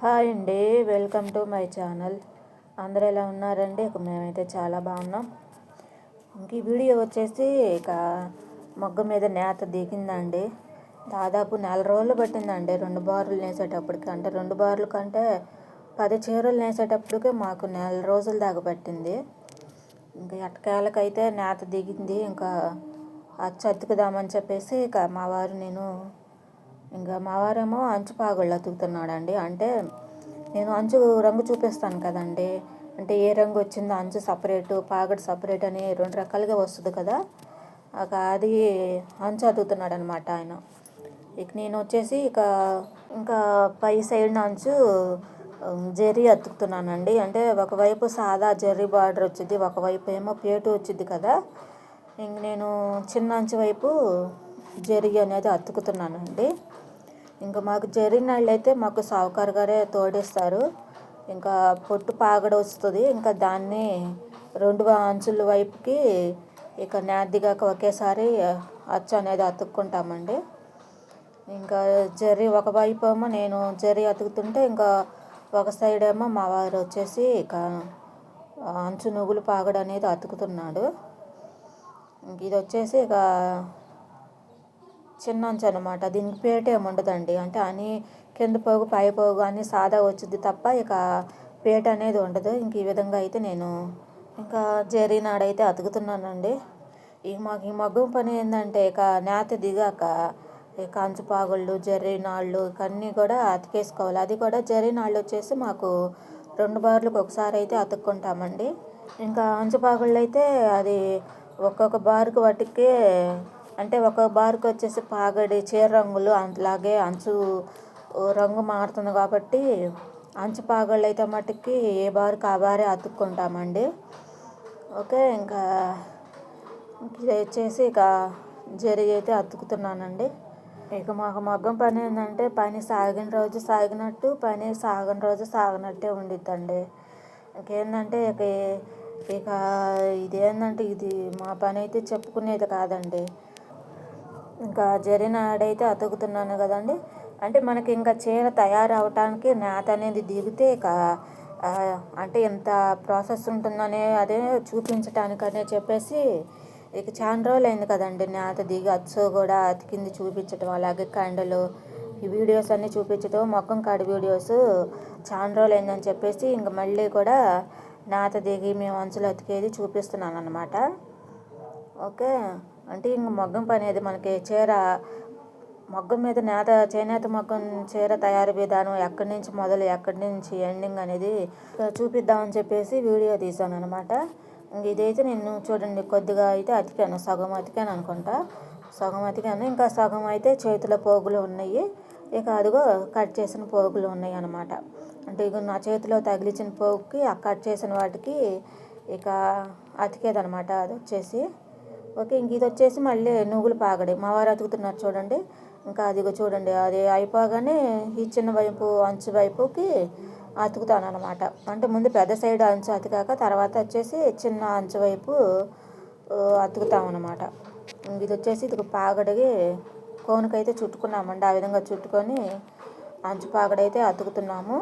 Hi అండి welcome to my channel. అందరూ ఎలా ఉన్నారండి? ఇక మేమైతే చాలా బాగున్నాం. ఇంక ఈ వీడియో వచ్చేసి ఇక మొగ్గ మీద నేత దిగిందండి. దాదాపు నెల రోజులు పట్టిందండి రెండు బారులు నేసేటప్పటికి. అంటే రెండు బారుల కంటే పది చీరలు నేసేటప్పటికే మాకు నెల రోజుల దాకా పట్టింది. ఇంకా ఎట్టకేలకైతే నేత దిగింది. ఇంకా అది చతుకుదామని చెప్పేసి ఇక మా వారు నేను ఇంకా మా వారేమో అంచు పాగుళ్ళు అతుకుతున్నాడండి అంటే నేను అంచు రంగు చూపిస్తాను కదండి. అంటే ఏ రంగు వచ్చిందో అంచు సపరేటు పాగడు సపరేట్ అని రెండు రకాలుగా వస్తుంది కదా. ఒక అది అంచు అతుకుతున్నాడు అనమాట ఆయన. ఇక నేను వచ్చేసి ఇక ఇంకా పై సైడ్ అంచు జెర్రీ అతుకుతున్నానండి. అంటే ఒకవైపు సాదా జెర్రీ బార్డర్ వచ్చింది ఒకవైపు ఏమో పేటు వచ్చింది కదా. ఇంక నేను చిన్న అంచు వైపు జెర్రీ అనేది అతుకుతున్నానండి. ఇంకా మాకు జరిగినాళ్ళు అయితే మాకు సావుకారు గారే తోడేస్తారు. ఇంకా పొట్టు పాగడ వస్తుంది. ఇంకా దాన్ని రెండు అంచుల వైపుకి ఇక నాదిగాక ఒకేసారి అచ్చు అనేది అతుక్కుంటామండి. ఇంకా జర్రీ ఒక వైపు ఏమో నేను జర్రీ అతుకుతుంటే ఇంకా ఒక సైడ్ ఏమో మా వారు వచ్చేసి ఇక అంచు నువ్వులు పాగడం అనేది అతుకుతున్నాడు. ఇంక ఇది వచ్చేసి ఇక చిన్న అంచు అనమాట దీనికి పేట ఏముండదండి. అంటే అని కింద పోగు పై పోగు అని సాదా వచ్చింది తప్ప ఇక పేట అనేది ఉండదు. ఇంక ఈ విధంగా అయితే నేను ఇంకా జెరీ నాడైతే అతుకుతున్నానండి. ఈ మాకు ఈ మగ్గం పని ఏంటంటే ఇక నేత దిగాక ఇక అంచుపాగుళ్ళు పాగుళ్ళు నాళ్ళు ఇక అన్నీ కూడా అతికేసుకోవాలి. అది కూడా జెర్రీ నాళ్ళు వచ్చేసి మాకు రెండు బార్లకు ఒకసారి అయితే అతుక్కుంటామండి. ఇంకా అంచుపాగుళ్ళు అయితే అది ఒక్కొక్క బారుకు వాటికి అంటే ఒక బార్కు వచ్చేసి పాగడి చీర రంగులు అలాగే అంచు రంగు మారుతుంది కాబట్టి అంచు పాగళ్ళు అయితే మట్టుకి ఏ బారుకు ఆ బారే అతుక్కుంటామండి. ఓకే ఇంకా ఇది వచ్చేసి ఇక జరి అయితే అతుకుతున్నానండి. ఇక మాకు మగ్గం పని ఏంటంటే పని సాగిన రోజు సాగినట్టు పని సాగని రోజు సాగినట్టే ఉండిద్దండి. ఇంకేంటంటే ఇక ఇక ఇదేంటంటే ఇది మా పని అయితే చెప్పుకునేది కాదండి. ఇంకా జరినాడైతే అతుకుతున్నాను కదండి. అంటే మనకి ఇంకా చీర తయారవటానికి నేత అనేది దిగితే ఇక అంటే ఎంత ప్రాసెస్ ఉంటుందనే అదే చూపించటానికనే చెప్పేసి ఇక చాలా రోజులు అయింది కదండి నేత దిగి అచ్చు కూడా అతికింది చూపించటం. అలాగే కండలు ఈ వీడియోస్ అన్నీ చూపించటం మొక్కం కాడి వీడియోస్ చాలా రోజులు అయిందని చెప్పేసి ఇంక మళ్ళీ కూడా నేత దిగి మేము అంచులు అతికేది చూపిస్తున్నాను అనమాట ఓకే? అంటే ఇంక మగ్గం పని అనేది మనకి చీర మగ్గం మీద నేత చేనేత మగ్గం చీర తయారీ విధానం ఎక్కడి నుంచి మొదలు ఎక్కడి నుంచి ఎండింగ్ అనేది చూపిద్దామని చెప్పేసి వీడియో తీసాను అనమాట ఇంక ఇదైతే నేను చూడండి కొద్దిగా అయితే అతికాను సగం అతికాను అనుకుంటా. సగం అతికాను ఇంకా సగం అయితే చేతిలో పోగులు ఉన్నాయి. ఇక అదిగో కట్ చేసిన పోగులు ఉన్నాయి అనమాట అంటే ఇక నా చేతిలో తగిలించిన పోగుకి ఆ కట్ చేసిన వాటికి ఇక అతికేదనమాట అది వచ్చేసి. ఓకే ఇంక ఇది వచ్చేసి మళ్ళీ నువ్వులు పాగడి. మా వారు అతుకుతున్నారు చూడండి. ఇంకా అదిగో చూడండి అది అయిపోగానే ఈ చిన్న వైపు అంచు వైపుకి అతుకుతాను అనమాట అంటే ముందు పెద్ద సైడ్ అంచు అతికాక తర్వాత వచ్చేసి చిన్న అంచు వైపు అతుకుతాం అనమాట ఇది వచ్చేసి ఇది పాగడికి కోనుకైతే చుట్టుకున్నామండి. ఆ విధంగా చుట్టుకొని అంచు పాగడైతే అతుకుతున్నాము.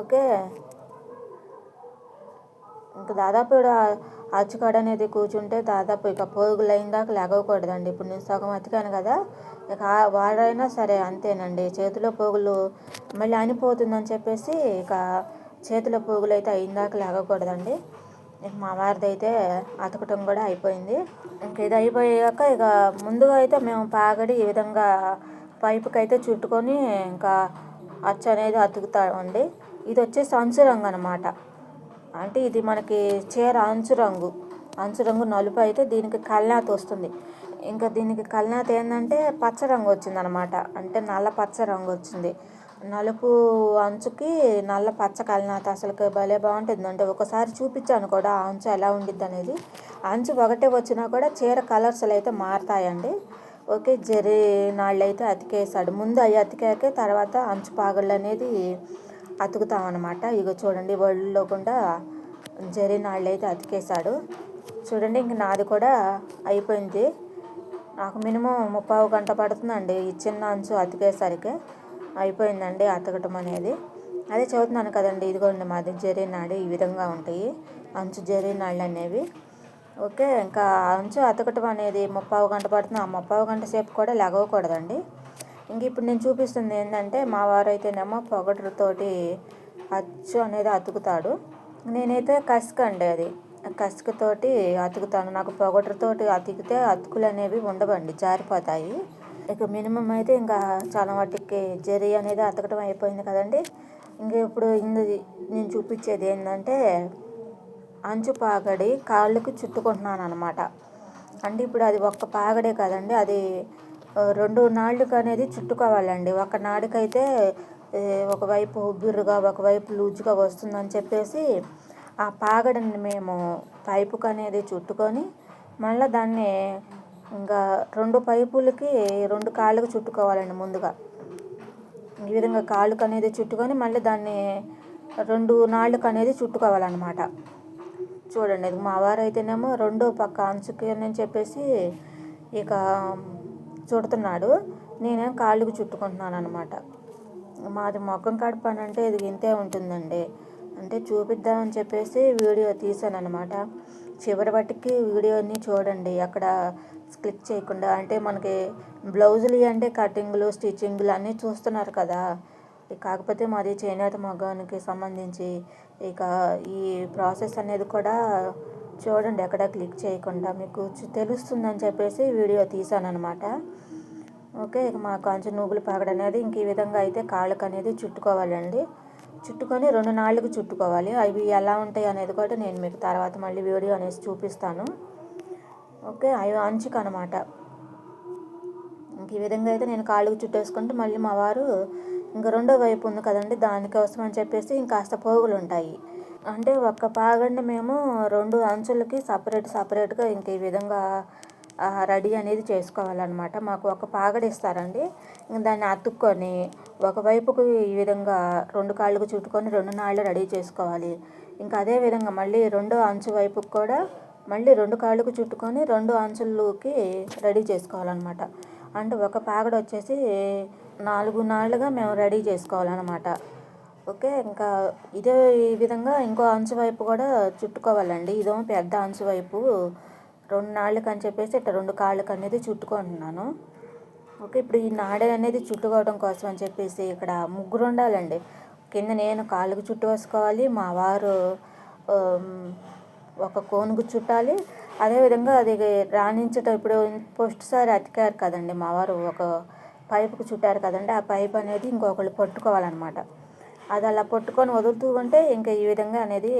ఓకే. ఇంకా దాదాపు అచ్చుకాడ అనేది కూర్చుంటే దాదాపు ఇక పోగులు అయిందాక లేగకూడదండి ఇప్పుడు నేను సగం అతికాను కదా ఇక వాడైనా సరే అంతేనండి. చేతిలో పోగులు మళ్ళీ అనిపోతుందని చెప్పేసి ఇక చేతిలో పోగులు అయితే అయిందాక లేగకూడదండి. ఇక మా వారిది అయితే అతకటం కూడా అయిపోయింది. ఇంక ఇది అయిపోయాక ఇక ముందుగా అయితే మేము పాగడి ఈ విధంగా పైపుకి అయితే చుట్టుకొని ఇంకా అచ్చు అనేది అతుకుతామండి. ఇది వచ్చేసి అంచురంగు అనమాట అంటే ఇది మనకి చీర అంచు రంగు అంచు రంగు నలుపు అయితే దీనికి కల్నాత వస్తుంది. ఇంకా దీనికి కల్నాత ఏంటంటే పచ్చ రంగు వచ్చింది అనమాట అంటే నల్ల పచ్చ రంగు వచ్చింది. నలుపు అంచుకి నల్ల పచ్చ కల్నాత అసలు భలే బాగుంటుంది. అంటే ఒకసారి చూపించాను కూడా ఆ అంచు ఎలా ఉండిద్ది అనేది. అంచు ఒకటే వచ్చినా కూడా చీర కలర్స్లు అయితే మారుతాయండి. ఓకే జరి నాళ్ళు అయితే అతికేసాడు ముందు అవి అతికాకే తర్వాత అంచు పాగళ్ళు అనేది అతుకుతాం అనమాట ఇక చూడండి వరల్డ్లో కూడా జరి నాళ్ళు అయితే అతికేసాడు చూడండి ఇంక నాది కూడా అయిపోయింది. నాకు మినిమం ముప్పావు గంట పడుతుందండి ఈ చిన్న అంచు అతికేసరికి. అయిపోయిందండి అతకటం అనేది. అదే చదువుతున్నాను కదండి ఇదిగోండి మాది జరీ నాడు ఈ విధంగా ఉంటాయి. అంచు జరీ నాళ్ళు అనేవి. ఓకే ఇంకా అంచు అతకటం అనేది ముప్పావు గంట పడుతుంది. ఆ ముప్పావు గంట సేపు కూడా లెగవకూడదండి. ఇంక ఇప్పుడు నేను చూపిస్తుంది ఏంటంటే మా వారు అయితేనేమో పొగటతోటి అచ్చు అనేది అతుకుతాడు. నేనైతే కసుకండి అది. కసుకతోటి అతుకుతాను. నాకు పొగటతోటి అతికితే అతుకులు అనేవి ఉండవండి జారిపోతాయి. ఇక మినిమం అయితే ఇంకా చాలా వాటికి జరి అనేది అతకటం అయిపోయింది కదండి. ఇంక ఇప్పుడు ఇందు నేను చూపించేది ఏంటంటే అంచు పాగడి కాళ్ళకి చుట్టుకుంటున్నాను అనమాట అంటే ఇప్పుడు అది ఒక్క పాగడే కదండి అది రెండు నాళ్ళకు అనేది చుట్టుకోవాలండి. ఒక నాడికైతే ఒకవైపు బిర్రుగా ఒకవైపు లూజుగా వస్తుందని చెప్పేసి ఆ పాగడని మేము పైపుకు అనేది చుట్టుకొని మళ్ళీ దాన్ని ఇంకా రెండు పైపులకి రెండు కాళ్ళకు చుట్టుకోవాలండి ముందుగా. ఈ విధంగా కాళ్ళకు అనేది చుట్టుకొని మళ్ళీ దాన్ని రెండు నాళ్ళకు అనేది చుట్టుకోవాలన్నమాట. చూడండి మా వారు అయితేనేమో రెండో పక్క అంచుకి అని చెప్పేసి ఇక చుడుతున్నాడు. నేనేం కాళ్ళకు చుట్టుకుంటున్నాను అనమాట మాది మొక్కం కాడ పని అంటే ఇది ఇంతే ఉంటుందండి. అంటే చూపిద్దామని చెప్పేసి వీడియో తీశాను అనమాట చివరి వాటికి వీడియోని చూడండి. అక్కడ క్లిక్ చేయకుండా అంటే మనకి బ్లౌజులు అంటే కటింగ్లు స్టిచ్చింగ్లు అన్నీ చూస్తున్నారు కదా. కాకపోతే మాది చేనేత మగానికి సంబంధించి ఇక ఈ ప్రాసెస్ అనేది కూడా చూడండి ఎక్కడ క్లిక్ చేయకుండా మీకు తెలుస్తుందని చెప్పేసి వీడియో తీసాను అనమాట ఓకే ఇక మా కంచు నువ్వులు పాగడ అనేది ఇంక ఈ విధంగా అయితే కాళ్ళకు అనేది చుట్టుకోవాలండి. చుట్టుకొని రెండు నాళ్ళకు చుట్టుకోవాలి. అవి ఎలా ఉంటాయి అనేది కూడా నేను మీకు తర్వాత మళ్ళీ వీడియో అనేసి చూపిస్తాను. ఓకే అవి అంచుకు అనమాట ఇంక ఈ విధంగా అయితే నేను కాళ్ళకు చుట్టేసుకుంటే మళ్ళీ మా వారు ఇంకా రెండో వైపు ఉంది కదండి దానికోసం అని చెప్పేసి ఇంకాస్త పోగులు ఉంటాయి అంటే ఒక్క పాగండి మేము రెండు అంచులకి సపరేట్ సపరేట్గా ఇంక ఈ విధంగా రెడీ అనేది చేసుకోవాలన్నమాట. మాకు ఒక పాగడి ఇస్తారండి. దాన్ని అతుక్కొని ఒకవైపుకు ఈ విధంగా రెండు కాళ్ళకు చుట్టుకొని రెండు నాళ్ళు రెడీ చేసుకోవాలి. ఇంకా అదే విధంగా మళ్ళీ రెండో అంచు వైపుకి కూడా మళ్ళీ రెండు కాళ్ళకు చుట్టుకొని రెండు అంచుల్లోకి రెడీ చేసుకోవాలన్నమాట. అంటే ఒక పాగడ వచ్చేసి నాలుగు నాళ్ళుగా మేము రెడీ చేసుకోవాలన్నమాట. ఓకే ఇంకా ఇదే ఈ విధంగా ఇంకో అంచు వైపు కూడా చుట్టుకోవాలండి. ఇదేమో పెద్ద అంచు వైపు. రెండు నాళ్ళకి అని చెప్పేసి ఇట్లా రెండు కాళ్ళకి అనేది చుట్టుకుంటున్నాను. ఓకే ఇప్పుడు ఈ నాడే అనేది చుట్టుకోవడం కోసం అని చెప్పేసి ఇక్కడ ముగ్గురు ఉండాలండి. కింద నేను కాళ్ళకు చుట్టు వేసుకోవాలి మా వారు ఒక కోనుకు చుట్టాలి. అదేవిధంగా అది రాణించటం ఇప్పుడు ఫస్ట్ సారి అతికారు కదండి మా వారు ఒక పైపుకు చుట్టారు కదండి ఆ పైప్ అనేది ఇంకొకళ్ళు పట్టుకోవాలన్నమాట. అది అలా పట్టుకొని వదులుతూ ఉంటే ఇంకా ఈ విధంగా అనేది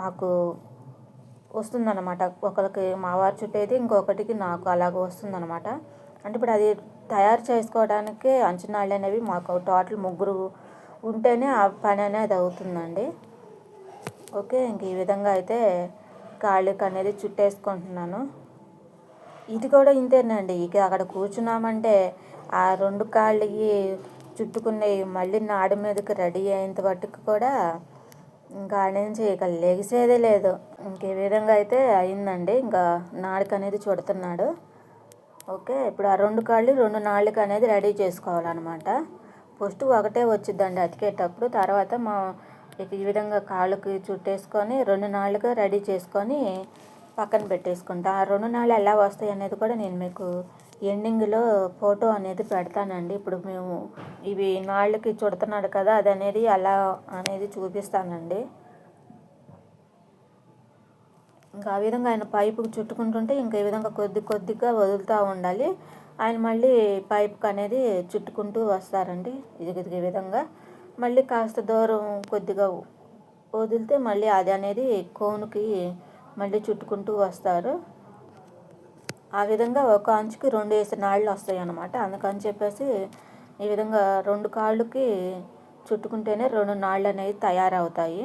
మాకు వస్తుందన్నమాట. ఒకరికి మా వారు చుట్టేది ఇంకొకటికి నాకు అలాగ వస్తుందన్నమాట. అంటే ఇప్పుడు అది తయారు చేసుకోవడానికి అంచనాళ్ళు అనేవి మాకు టోటల్ ముగ్గురు ఉంటేనే ఆ పని అనేది అవుతుందండి. ఓకే ఇంక ఈ విధంగా అయితే కాళ్ళకి అనేది చుట్టేసుకుంటున్నాను. ఇది కూడా ఇంతేనండి. ఇక అక్కడ కూర్చున్నామంటే ఆ రెండు కాళ్ళకి చుట్టుకున్నాయి మళ్ళీ నాడ మీదకి రెడీ అయ్యేంత మట్టుకు కూడా ఇంకా నుంచి ఇక లెగిసేదే లేదు. ఇంకే విధంగా అయితే అయిందండి. ఇంకా నాడక అనేది చుడుతున్నాడు. ఓకే ఇప్పుడు ఆ రెండు కాళ్ళు రెండు నాళ్ళకి అనేది రెడీ చేసుకోవాలన్నమాట. ఫస్ట్ ఒకటే వచ్చిద్దండి అతికేటప్పుడు. తర్వాత మా ఇక ఈ విధంగా కాళ్ళకి చుట్టేసుకొని రెండు నాళ్ళుగా రెడీ చేసుకొని పక్కన పెట్టేసుకుంటా. ఆ రెండు నాళ్ళు ఎలా వస్తాయి అనేది కూడా నేను మీకు ఎండింగ్లో ఫోటో అనేది పెడతానండి. ఇప్పుడు మేము ఇవి నాళ్ళకి చుడుతున్నాడు కదా అది అనేది అలా అనేది చూపిస్తానండి. ఇంకా ఆ విధంగా ఆయన పైపుకి చుట్టుకుంటుంటే ఇంకా ఈ విధంగా కొద్ది కొద్దిగా వదులుతూ ఉండాలి. ఆయన మళ్ళీ పైప్కి అనేది చుట్టుకుంటూ వస్తారండి. ఇది ఈ విధంగా. మళ్ళీ కాస్త దూరం కొద్దిగా వదిలితే మళ్ళీ అది అనేది కోనుకి మళ్ళీ చుట్టుకుంటూ వస్తారు. ఆ విధంగా ఒక అంచుకి రెండు వేసి నాళ్ళు వస్తాయి అన్నమాట అందుకని చెప్పేసి ఈ విధంగా రెండు కాళ్ళకి చుట్టుకుంటేనే రెండు నాళ్ళు అనేవి తయారవుతాయి.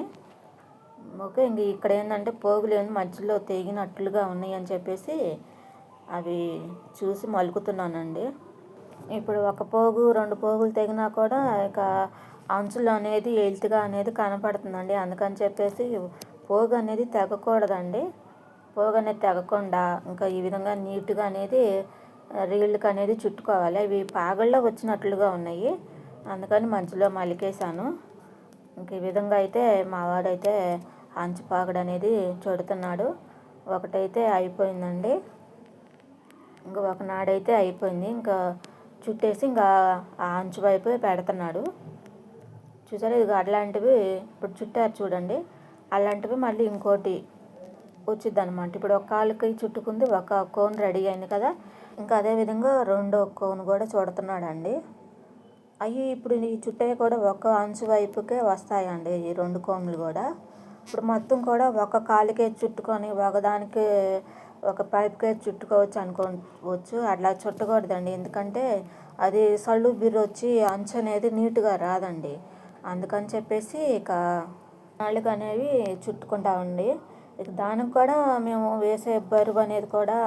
ఓకే ఇంక ఇక్కడ ఏంటంటే పోగులు ఏంది మధ్యలో తెగినట్లుగా ఉన్నాయి అని చెప్పేసి అవి చూసి మలుకుతున్నానండి ఇప్పుడు ఒక పోగు రెండు పోగులు తెగినా కూడా ఇక అంచులు అనేది ఎల్తిగా అనేది కనపడుతుందండి. అందుకని చెప్పేసి పోగు అనేది తెగకూడదండి. పోగనే తెగకుండా ఇంకా ఈ విధంగా నీట్గా అనేది రీళ్ళకి అనేది చుట్టుకోవాలి. అవి పాగల్లో వచ్చినట్లుగా ఉన్నాయి. అందుకని మధ్యలో మలికేసాను ఇంక ఈ విధంగా అయితే మా వాడైతే అంచు అనేది చుడుతున్నాడు. ఒకటైతే అయిపోయిందండి. ఇంకా ఒకనాడైతే అయిపోయింది. ఇంకా చుట్టేసి ఇంకా ఆ అంచు వైపు పెడుతున్నాడు. చూసారా? ఇది అట్లాంటివి ఇప్పుడు చుట్టారు చూడండి. అలాంటివి మళ్ళీ ఇంకోటి వచ్చింది అనమాట ఇప్పుడు ఒక కాలుకి చుట్టుకుంది ఒక కోన్ రెడీ అయింది కదా. ఇంకా అదేవిధంగా రెండో కోన్ కూడా చూడుతున్నాడండి. అవి ఇప్పుడు ఈ చుట్టవి కూడా ఒక అంచు వైపుకే వస్తాయండి ఈ రెండు కోన్లు కూడా. ఇప్పుడు మొత్తం కూడా ఒక కాలుకే చుట్టుకొని ఒకదానికి ఒక పైప్కే చుట్టుకోవచ్చు అనుకోవచ్చు. అట్లా చుట్టకూడదండి. ఎందుకంటే అది సళ్ళు బిర్రు వచ్చి అంచు అనేది నీట్గా రాదండి. అందుకని చెప్పేసి ఇక నాలుగు అనేవి చుట్టుకుంటామండి. ఇక దానికి కూడా మేము వేసే బరువు అనేది కూడా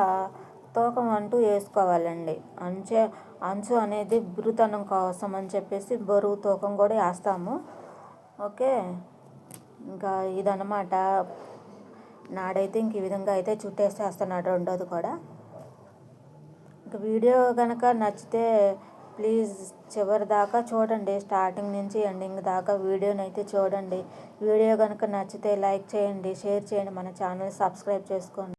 తూకం అంటూ వేసుకోవాలండి. అంచే అంచు అనేది బురుతనం కోసం అని చెప్పేసి బరువు తూకం కూడా వేస్తాము. ఓకే? ఇంకా ఇదన్నమాట. నాడైతే ఇంక ఈ విధంగా అయితే చుట్టేసేస్తున్నాడు రెండోది కూడా. ఇంక వీడియో కనుక నచ్చితే ప్లీజ్ చివరి దాకా చూడండి. స్టార్టింగ్ నుంచి ఎండింగ్ దాకా వీడియోని అయితే చూడండి. వీడియో కనుక నచ్చితే లైక్ చేయండి షేర్ చేయండి. మన ఛానల్ సబ్స్క్రైబ్ చేసుకోండి.